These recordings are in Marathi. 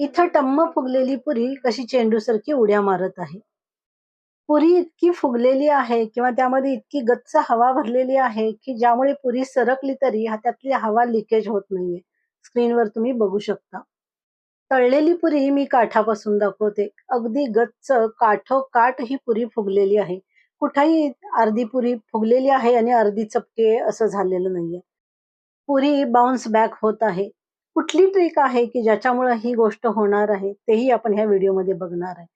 इथं टम्म फुगलेली पुरी कशी चेंडूसारखी उड्या मारत आहे. पुरी इतकी फुगलेली आहे किंवा त्यामध्ये इतकी गच्च हवा भरलेली आहे की ज्यामुळे पुरी सरकली तरी हा- त्यातली हवा लिकेज होत नाहीये. स्क्रीनवर तुम्ही बघू शकता. तळलेली पुरी मी काठापासून दाखवते. अगदी गच्च काठोकाठ ही पुरी फुगलेली आहे. कुठेही अर्धी पुरी फुगलेली आहे आणि अर्धी चपके असं झालेलं नाहीये. पुरी बाउन्स बॅक होत आहे. कुठली ट्रिक आहे की ज्याच्यामुळे ही गोष्ट होणार आहे तेही आपण ह्या व्हिडिओमध्ये बघणार आहे.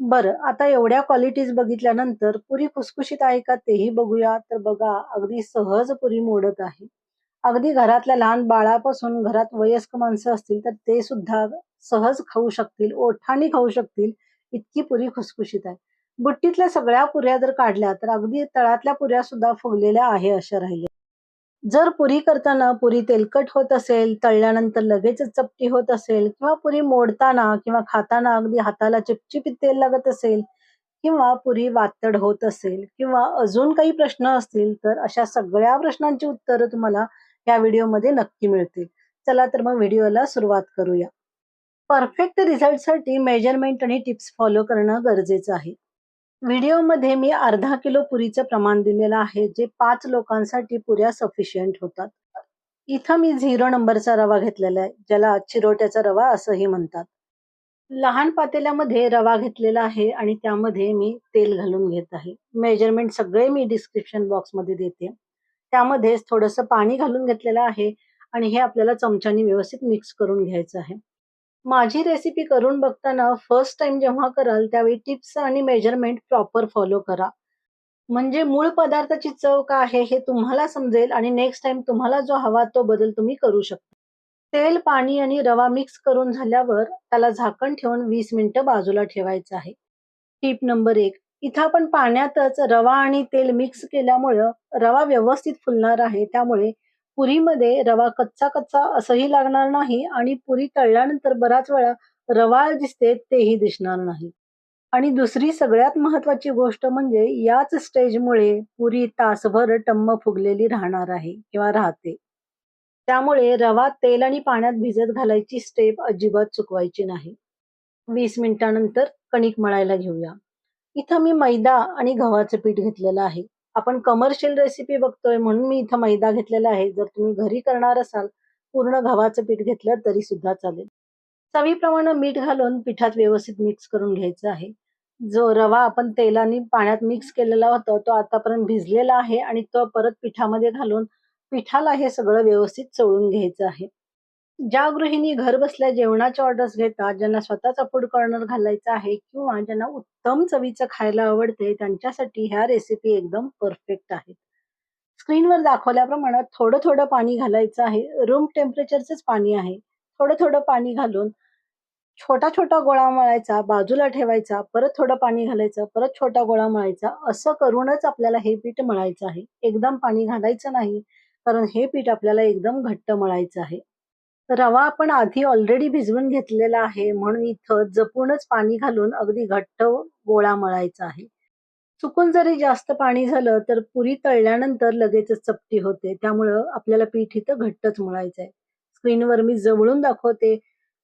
बरं आता एवढ्या क्वालिटीज बघितल्यानंतर पुरी खुसखुशीत आहे का तेही बघूया. तर बघा अगदी सहज पुरी मोडत आहे. अगदी घरातल्या लहान बाळापासून घरात वयस्क माणसं असतील तर ते सुद्धा सहज खाऊ शकतील ओठाने खाऊ शकतील इतकी पुरी खुसखुशीत आहे. बुट्टीतल्या सगळ्या पुऱ्या जर काढल्या तर अगदी तळातल्या पुऱ्या सुद्धा फुगलेल्या आहे अशा राहिल्या. जर पुरी करताना पुरी तेलकट होत असेल तळल्यानंतर लगेचच चपटी होत असेल किंवा पुरी मोडताना किंवा खाताना अगदी हाताला चिपचिपीत तेल लागत असेल किंवा पुरी वातड होत असेल किंवा अजून काही प्रश्न असतील तर अशा सगळ्या प्रश्नांची उत्तरं तुम्हाला या व्हिडिओमध्ये नक्की मिळतील. चला तर मग व्हिडिओला सुरुवात करूया. परफेक्ट रिझल्टसाठी मेजरमेंट आणि टिप्स फॉलो करणं गरजेचं आहे. व्हिडिओमध्ये मी अर्धा किलो पुरीचं प्रमाण दिलेलं आहे जे पाच लोकांसाठी पुऱ्या सफिशियंट होतात. इथं मी झिरो नंबरचा रवा घेतलेला आहे ज्याला चिरोट्याचा रवा असंही म्हणतात. लहान पातेल्यामध्ये रवा घेतलेला आहे आणि त्यामध्ये मी तेल घालून घेत आहे. मेजरमेंट सगळे मी डिस्क्रिप्शन बॉक्समध्ये देते. त्यामध्येच थोडंसं पाणी घालून घेतलेलं आहे आणि हे आपल्याला चमच्याने व्यवस्थित मिक्स करून घ्यायचं आहे. माझी रेसिपी करून बघताना फर्स्ट टाइम जेव्हा कराल त्यावेळी टिप्स आणि मेजरमेंट प्रॉपर फॉलो करा. म्हणजे मूळ पदार्थाची चव काय आहे हे तुम्हाला समजेल आणि नेक्स्ट टाइम तुम्हाला जो हवा तो बदल तुम्ही करू शकता. तेल पाणी आणि रवा मिक्स करून झाल्यावर त्याला झाकण ठेवून वीस मिनिटं बाजूला ठेवायचं आहे. टिप नंबर एक इथं आपण पाण्यातच रवा आणि तेल मिक्स केल्यामुळं रवा व्यवस्थित फुलणार आहे. त्यामुळे पुरीमध्ये रवा कच्चा कच्चा असंही लागणार नाही आणि पुरी तळल्यानंतर बराच वेळा रवाळ दिसते तेही दिसणार नाही. आणि दुसरी सगळ्यात महत्वाची गोष्ट म्हणजे याच स्टेजमुळे पुरी तासभर टम्म फुगलेली राहणार आहे किंवा राहते. त्यामुळे रवा तेल आणि पाण्यात भिजत घालायची स्टेप अजिबात चुकवायची नाही. वीस मिनिटानंतर कणिक मळायला घेऊया. इथं मी मैदा आणि गव्हाचं पीठ घेतलेलं आहे. आपण कमर्शियल रेसिपी बघतोय म्हणून मी इथं मैदा घेतलेला आहे. जर तुम्ही घरी करणार असाल पूर्ण गव्हाचं पीठ घेतलं तरी सुद्धा चालेल. चवीप्रमाणे मीठ घालून पिठात व्यवस्थित मिक्स करून घ्यायचं आहे. जो रवा आपण तेलाने पाण्यात मिक्स केलेला होता तो आतापर्यंत भिजलेला आहे आणि तो परत पिठामध्ये घालून पिठाला हे सगळं व्यवस्थित चोळून घ्यायचं आहे. ज्या गृहिणी घर बसल्या जेवणाच्या ऑर्डर्स घेतात ज्यांना स्वतःचा फूड कॉर्नर घालायचा आहे किंवा ज्यांना उत्तम चवीचं खायला आवडते त्यांच्यासाठी ह्या रेसिपी एकदम परफेक्ट आहेत. स्क्रीनवर दाखवल्याप्रमाणे थोडं थोडं पाणी घालायचं आहे. रूम टेम्परेचरचंच पाणी आहे. थोडं थोडं पाणी घालून छोटा छोटा गोळा मळायचा बाजूला ठेवायचा परत थोडं पाणी घालायचं परत छोटा गोळा मळायचा. असं करूनच आपल्याला हे पीठ मळायचं आहे. एकदम पाणी घालायचं नाही कारण हे पीठ आपल्याला एकदम घट्ट मळायचं आहे. रवा आपण आधी ऑलरेडी भिजवून घेतलेला आहे. म्हणून इथं जपूनच पाणी घालून अगदी घट्ट गोळा मळायचा आहे. चुकून जरी जास्त पाणी झालं तर पुरी तळल्यानंतर लगेचच चपटी होते. त्यामुळं आपल्याला पीठ इथं घट्टच मळायचं आहे. स्क्रीनवर मी जवळून दाखवते.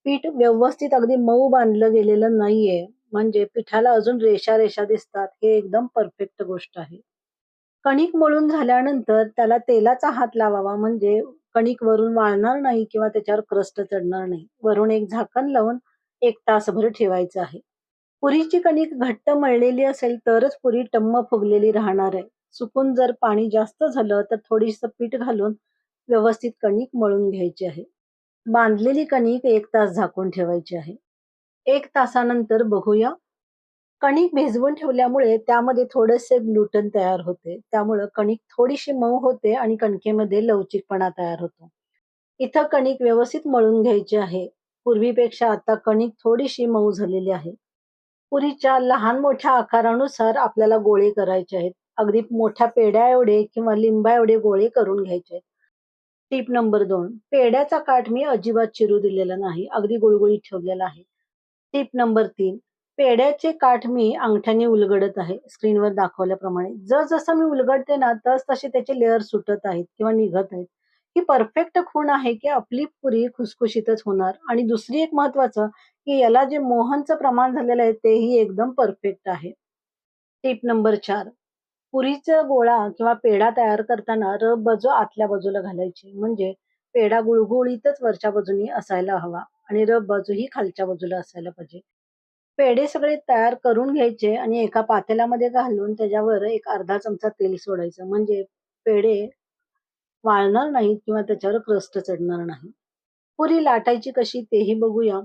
पीठ व्यवस्थित अगदी मऊ बांधलं गेलेलं नाहीये. म्हणजे पिठाला अजून रेषा रेषा दिसतात. हे एकदम परफेक्ट गोष्ट आहे. कणिक मळून झाल्यानंतर त्याला तेलाचा हात लावावा. म्हणजे कणिक वरून वाळणार नाही किंवा त्याच्यावर क्रस्ट चढणार नाही. वरून एक झाकण लावून एक तासभर ठेवायचं आहे. पुरीची कणिक घट्ट मळलेली असेल तरच पुरी टम्म फुगलेली राहणार आहे. चुकून जर पाणी जास्त झालं तर थोडीसं पीठ घालून व्यवस्थित कणिक मळून घ्यायची आहे. बांधलेली कणिक एक तास झाकून ठेवायची आहे. एक तासानंतर बघूया कणिक भिजवून ठेवल्यामुळे त्यामध्ये थोडेसे ग्लुटन तयार होते. त्यामुळं कणिक थोडीशी मऊ होते आणि कणकेमध्ये लवचिकपणा तयार होतो. इथं कणिक व्यवस्थित मळून घ्यायची आहे. पूर्वीपेक्षा आता कणिक थोडीशी मऊ झालेली आहे. पुरीच्या लहान मोठ्या आकारानुसार आपल्याला गोळे करायचे आहेत. अगदी मोठ्या पेड्या एवढे किंवा लिंबा एवढे गोळे करून घ्यायचे आहेत. टीप नंबर दोन. पेड्याचा काठ मी अजिबात चिरू दिलेला नाही. अगदी गुळगुळीत ठेवलेला आहे. टीप नंबर तीन. पेड्याचे काठ मी अंगठ्याने उलगडत आहे. स्क्रीनवर दाखवल्याप्रमाणे. जसजसं मी उलगडते ना तस तसे त्याचे लेअर सुटत आहेत किंवा निघत आहेत. ही परफेक्ट खूण आहे की आपली पुरी खुसखुशीतच होणार. आणि दुसरी एक महत्वाचं की याला जे मोहनचं प्रमाण झालेलं आहे तेही एकदम परफेक्ट आहे. टिप नंबर चार. पुरीचा गोळा किंवा पेढा तयार करताना रब बाजू आतल्या बाजूला घालायची. म्हणजे पेढा गुळगुळीतच वरच्या बाजूनी असायला हवा. आणि रब बाजू ही खालच्या बाजूला असायला पाहिजे. पेढे सगळे तयार करून घ्यायचे आणि एका पातेल्यामध्ये घालून त्याच्यावर एक अर्धा चमचा तेल सोडायचं. म्हणजे पेढे वाळणार नाहीत किंवा त्याच्यावर क्रस्ट चढणार नाही. पुरी लाटायची कशी तेही बघूया.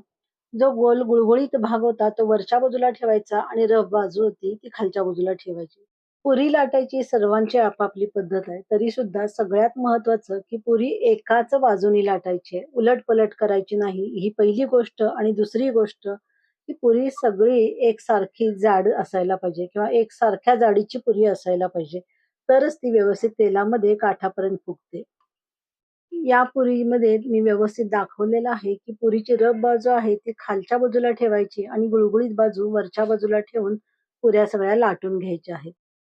जो गोल गुळगुळीत भाग होता तो वरच्या बाजूला ठेवायचा आणि रफ बाजू होती ती खालच्या बाजूला ठेवायची. पुरी लाटायची सर्वांची आपापली पद्धत आहे. तरी सुद्धा सगळ्यात महत्वाचं की पुरी एकाच बाजूनी लाटायची. उलट पलट करायची नाही. ही पहिली गोष्ट आणि दुसरी गोष्ट की पुरी सगळी एकसारखी जाड असायला पाहिजे किंवा एकसारख्या जाडीची पुरी असायला पाहिजे तरच ती व्यवस्थित तेलामध्ये काठापर्यंत फुगते. या पुरीमध्ये मी व्यवस्थित दाखवलेलं आहे की पुरीची रब बाजू आहे ती खालच्या बाजूला ठेवायची आणि गुळगुळीत बाजू वरच्या बाजूला ठेवून पुऱ्या सगळ्या लाटून घ्यायच्या आहेत.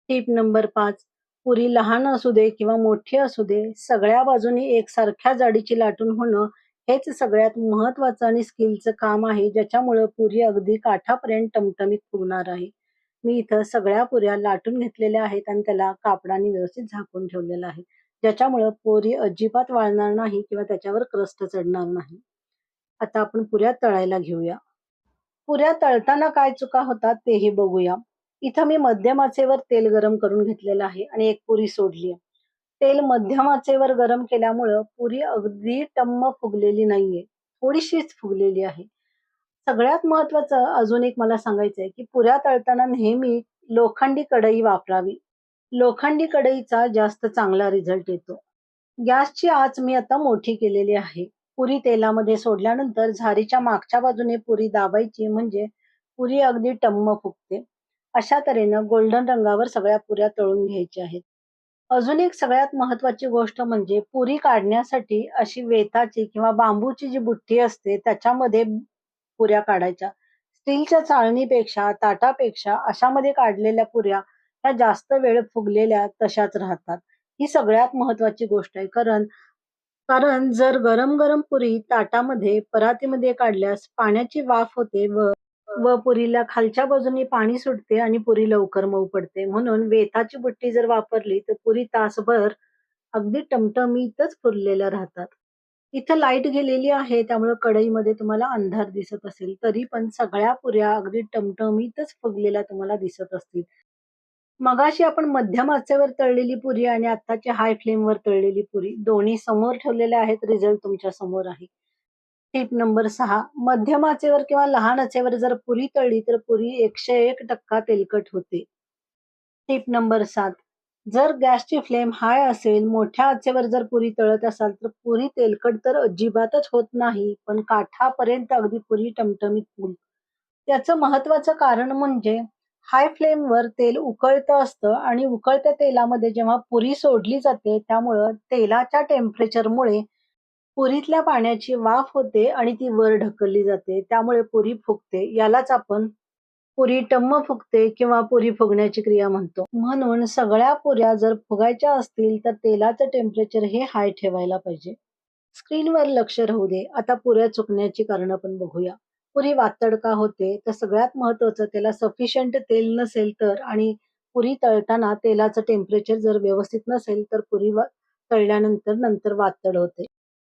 टीप नंबर पाच पुरी लहान असू दे किंवा मोठी असू दे सगळ्या बाजूनी एकसारख्या जाडीची लाटून होणं हेच सगळ्यात महत्वाचं आणि स्किलचं काम आहे ज्याच्यामुळं पुरी अगदी काठापर्यंत टमटमीत फुगणार आहे. मी इथं सगळ्या पुऱ्या लाटून घेतलेल्या आहेत आणि त्याला कापडाने व्यवस्थित झाकून ठेवलेलं आहे. ज्याच्यामुळं पोरी अजिबात वाळणार नाही किंवा त्याच्यावर क्रस्ट चढणार नाही. आता आपण पुऱ्या तळायला घेऊया. पुऱ्या तळताना काय चुका होतात तेही बघूया. इथं मी मध्यमाचेवर तेल गरम करून घेतलेलं आहे आणि एक पुरी सोडली तेल मध्यम आचेवर गरम केल्यामुळं पुरी अगदी टम्म फुगलेली नाहीये. थोडीशीच फुगलेली आहे. सगळ्यात महत्वाचं अजून एक मला सांगायचंय की पुऱ्या तळताना नेहमी लोखंडी कढई वापरावी. लोखंडी कढईचा जास्त चांगला रिझल्ट येतो. गॅसची आच मी आता मोठी केलेली आहे. पुरी तेलामध्ये सोडल्यानंतर झारीच्या मागच्या बाजूने पुरी दाबायची म्हणजे पुरी अगदी टम्म फुगते. अशा तऱ्हेनं गोल्डन रंगावर सगळ्या पुऱ्या तळून घ्यायच्या आहेत. अजून एक सगळ्यात महत्वाची गोष्ट म्हणजे पुरी काढण्यासाठी अशी वेताची किंवा बांबूची जी बुट्टी असते त्याच्यामध्ये पुऱ्या काढायच्या. स्टीलच्या चाळणीपेक्षा ताटापेक्षा अशामध्ये काढलेल्या पुऱ्या ह्या जास्त वेळ फुगलेल्या तशाच राहतात. ही सगळ्यात महत्वाची गोष्ट आहे. कारण कारण जर गरम गरम पुरी ताटामध्ये परातीमध्ये काढल्यास पाण्याची वाफ होते व व पुरीला खालच्या बाजूनी पाणी सुटते आणि पुरी लवकर मऊ पडते. म्हणून वेताची बुट्टी जर वापरली तर पुरी तासभर अगदी टमटमीतच फुललेल्या राहतात. इथं लाइट गेलेली आहे त्यामुळे कढईमध्ये तुम्हाला अंधार दिसत असेल. तरी पण सगळ्या पुऱ्या अगदी टमटमीतच फुगलेल्या तुम्हाला दिसत असतील. मगाशी आपण मध्यम आचेवर तळलेली पुरी आणि आत्ताची हाय फ्लेमवर तळलेली पुरी दोन्ही समोर ठेवलेल्या आहेत. रिझल्ट तुमच्यासमोर आहे. टिप नंबर सहा. मध्यम आचेवर किंवा लहान आचेवर जर पुरी तळली तर पुरी एकशे एक टक्का तेलकट होते. टिप नंबर सात. जर गॅसची फ्लेम हाय असेल मोठ्या आचेवर जर पुरी तळत असाल तर पुरी तेलकट तर अजिबातच होत नाही पण काठापर्यंत अगदी पुरी टमटमीत फुल. त्याचं महत्वाचं कारण म्हणजे हाय फ्लेमवर तेल उकळतं असतं आणि उकळत्या तेलामध्ये जेव्हा पुरी सोडली जाते त्यामुळं तेलाच्या टेम्परेचरमुळे पुरीतल्या पाण्याची वाफ होते आणि ती वर ढकलली जाते. त्यामुळे पुरी फुगते. यालाच आपण पुरी टम्म फुगते किंवा पुरी फुगण्याची क्रिया म्हणतो. म्हणून सगळ्या पुऱ्या जर फुगायच्या असतील तर तेलाचं टेम्परेचर हे हाय ठेवायला पाहिजे. स्क्रीनवर लक्ष राहू दे. आता पुऱ्या चुकण्याची कारण पण बघूया. पुरी वातड का होते? तर सगळ्यात महत्वाचं त्याला सफिशियंट तेल नसेल तर आणि पुरी तळताना तेलाचं टेम्परेचर जर व्यवस्थित नसेल तर पुरी तळल्यानंतर नंतर वातड होते.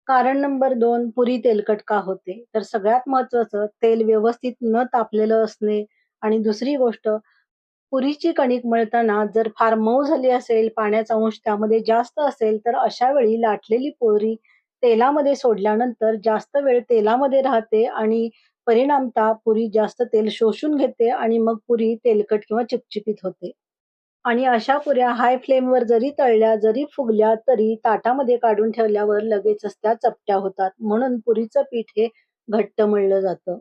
कारण नंबर दोन पुरी तेलकट का होते. तर सगळ्यात महत्वाचं तेल व्यवस्थित न तापलेलं असणे. आणि दुसरी गोष्ट पुरीची कणिक मळताना जर फार मऊ झाली असेल पाण्याचा अंश त्यामध्ये जास्त असेल तर अशा वेळी लाटलेली पुरी तेलामध्ये सोडल्यानंतर जास्त वेळ तेलामध्ये राहते आणि परिणामता पुरी जास्त तेल शोषून घेते आणि मग पुरी तेलकट किंवा चिपचिपीत होते. आणि अशा पुऱ्या हाय फ्लेमवर जरी तळल्या जरी फुगल्या तरी ताटामध्ये काढून ठेवल्यावर लगेचच त्या चपट्या होतात. म्हणून पुरीचं पीठ हे घट्ट मळलं जातं.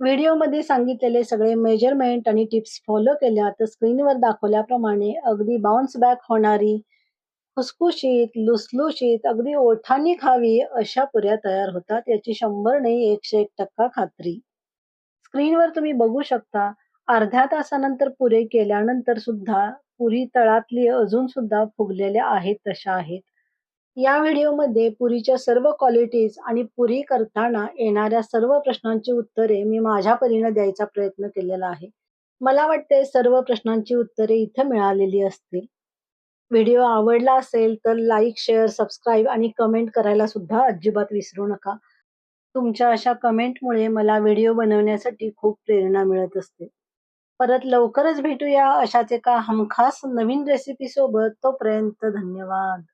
व्हिडिओमध्ये सांगितलेले सगळे मेजरमेंट आणि टिप्स फॉलो केल्या तर स्क्रीनवर दाखवल्याप्रमाणे अगदी बाउन्स बॅक होणारी खुसखुशीत लुसलुशीत अगदी ओठांनी खावी अशा पुऱ्या तयार होतात. याची शंभर नाही एकशे एक टक्का खात्री. स्क्रीनवर तुम्ही बघू शकता. अर्ध्या तासानंतर पुरे केल्यानंतर सुद्धा पुरी तळातली अजून सुद्धा फुगलेल्या आहेत तशा आहेत. या व्हिडिओमध्ये पुरीच्या सर्व क्वालिटीज आणि पुरी करताना येणाऱ्या सर्व प्रश्नांची उत्तरे मी माझ्या परीने द्यायचा प्रयत्न केलेला आहे. मला वाटते सर्व प्रश्नांची उत्तरे इथं मिळालेली असतील. व्हिडिओ आवडला असेल तर लाईक शेअर सबस्क्राईब आणि कमेंट करायला सुद्धा अजिबात विसरू नका. तुमच्या अशा कमेंटमुळे मला व्हिडिओ बनवण्यासाठी खूप प्रेरणा मिळत असते. परत लवकरच भेटूया अशाच एका हमखास नवीन रेसिपी सोबत. तोपर्यंत धन्यवाद.